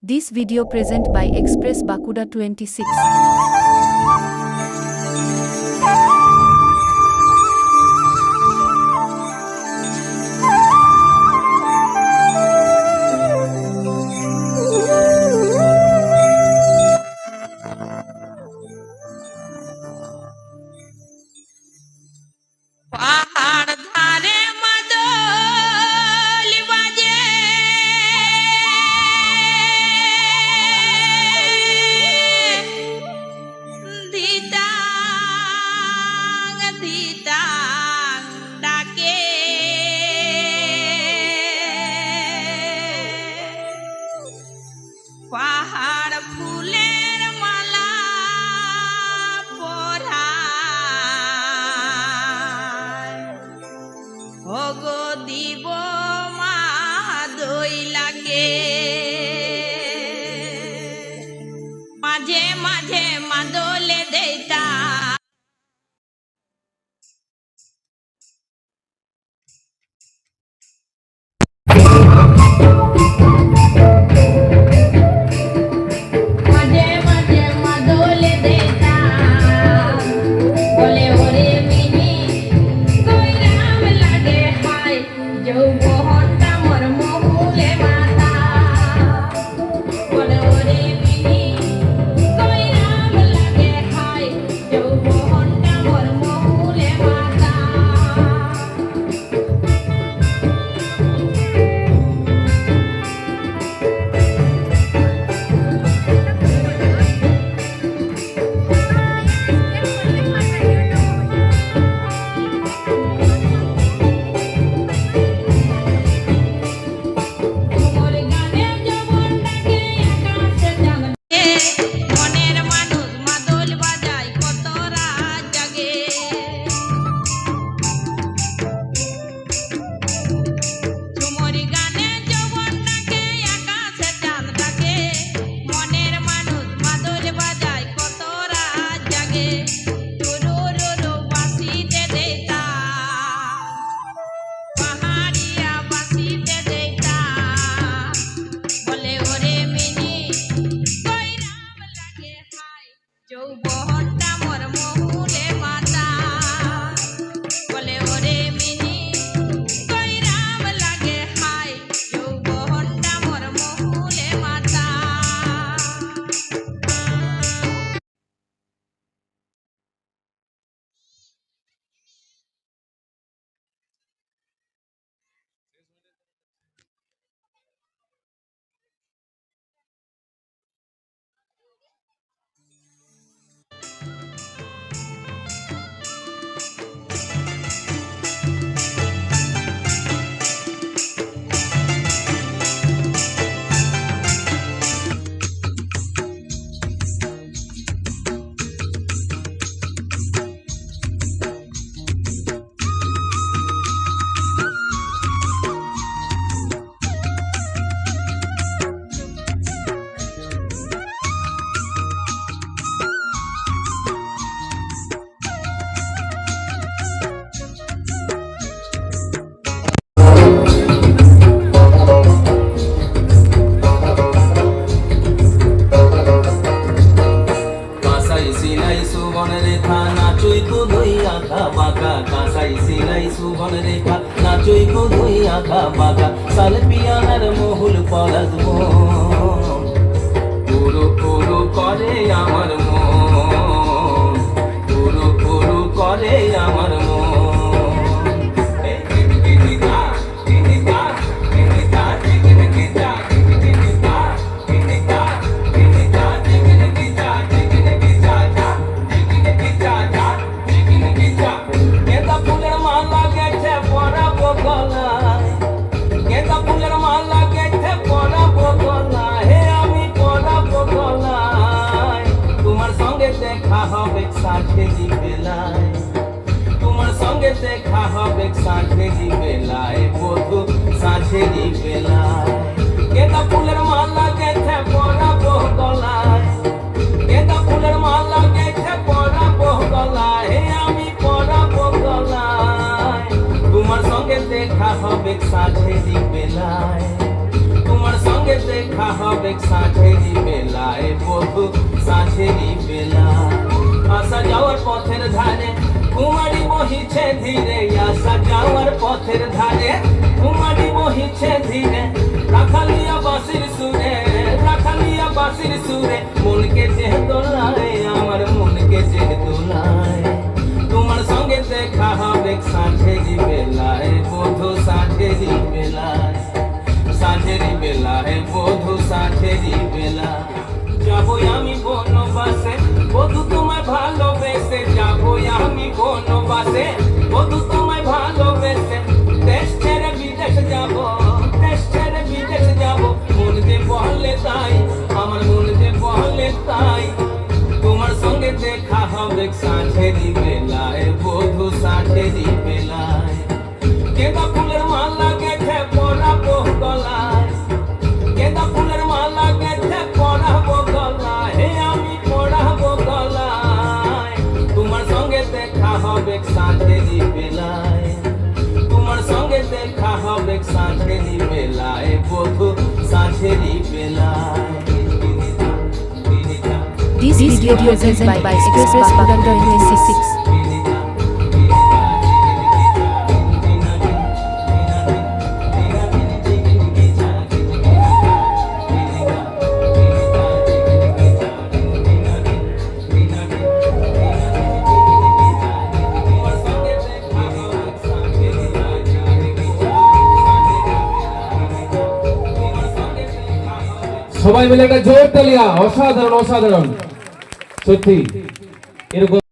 This video present by Express Bakuda 26. Bhatta মর্মুলে আঁকা বাঁকা কাঁসাই সিলাই সুবন রেখা, নাচই গো দুই আঁকা বাঁকা সাল পিয়ানার মহুল পরাজ মন করে আমার মন। কেজি বেলায়। তোমার সঙ্গে দেখা হবে সাত কেজি বেলায় বধু সাত কেজি বেলায়। গেঁদা ফুলের মালা গেঁথে পরাবো গলায়। গেঁদা ফুলের মালা গেঁথে পরাবো গলায় আমি পরাবো গলায়। তোমার সঙ্গে দেখা হবে সাত কেজি বেলায়। তোমার সঙ্গে দেখা হবে সাথেরই বেলায় বহু সাথেরই বেলায়। আসা যাওয়ার পথের ধারে, কুমারী বহিছে ধীরে। আসা যাওয়ার পথের ধারে, কুমারী বহিছে ধীরে। রাখালিয়া বাসির সুরে, রাখালিয়া বাসির সুরে, মনকে যে দোলায় আমার মনকে যে দোলায় তোমার সঙ্গে দেখা হবে সাঁঝেরি বেলায় বধু সাঁঝেরি বেলায় সাঁঝেরি বেলায় বধু সাঁঝেরি বেলা দেখা This video presented by Express Bakuda 26. সবাই মিলে একটা জোর তালিয়া অসাধারণ অসাধারণ সত্যি। এরকম